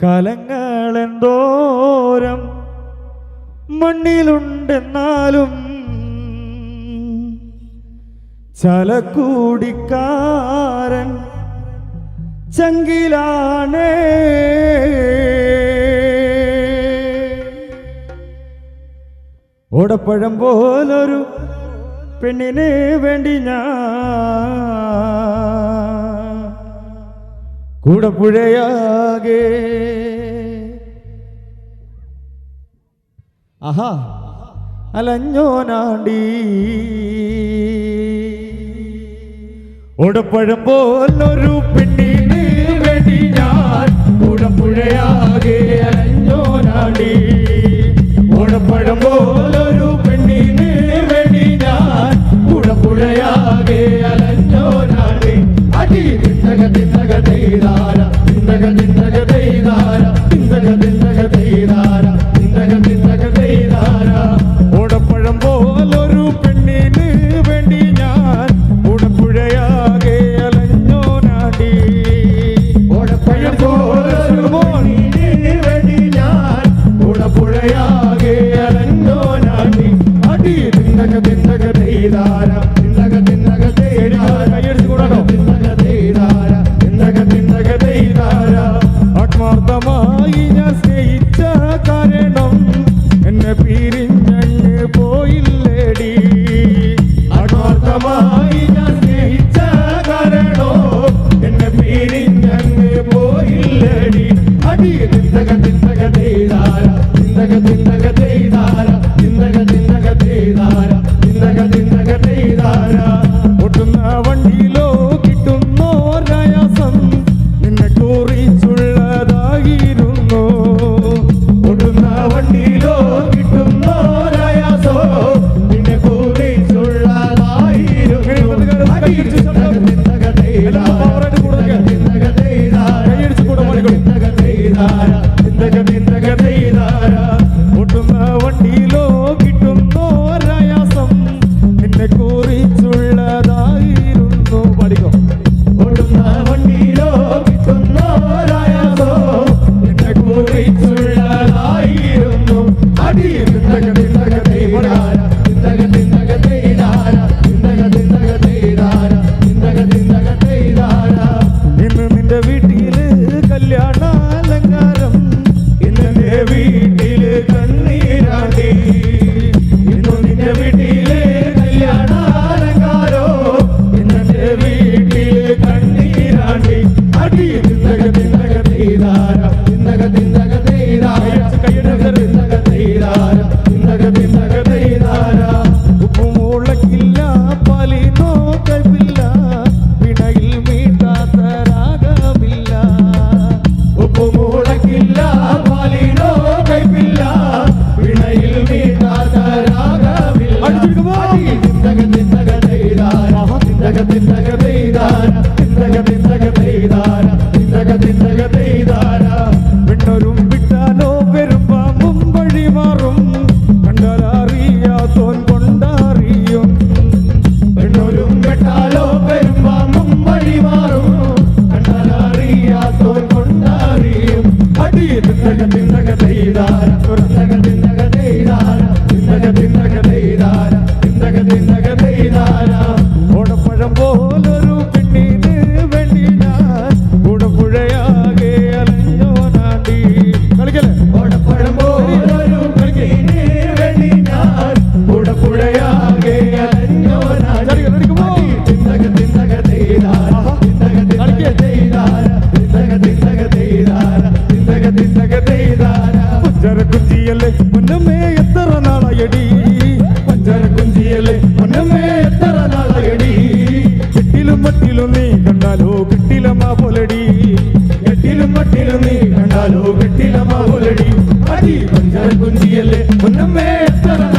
കലങ്ങളെന്തോരം മണ്ണിലുണ്ടെന്നാലും ചലക്കൂടിക്കാരൻ ചങ്കിലാണ്. ഓടപ്പഴം പോലൊരു പെണ്ണിനെ വേണ്ടി ഞാൻ ഉടപ്പുഴയാകെ ആഹാ അലഞ്ഞോനാണ്ടി. ഓടപ്പഴം പോലൊരു പിന്നീട് വേണ്ടി ഞാൻ പെണ്ണൊരു പുഴയാകെ അലഞ്ഞോനാ കുഞ്ചിയല്ലേ മുന്നമേ എത്ര നാളയടി? പഞ്ചര കുഞ്ചിയല്ലേ മുന്നമേ എത്ര നാളയടി? കെട്ടിലും മട്ടിലും നീ കണ്ടാലോ കെട്ടിലമാ പോലടി. കെട്ടിലും മട്ടിലും കണ്ടാലോ കെട്ടിലമാ പോലടി. അടി മുന്നമേ എത്ര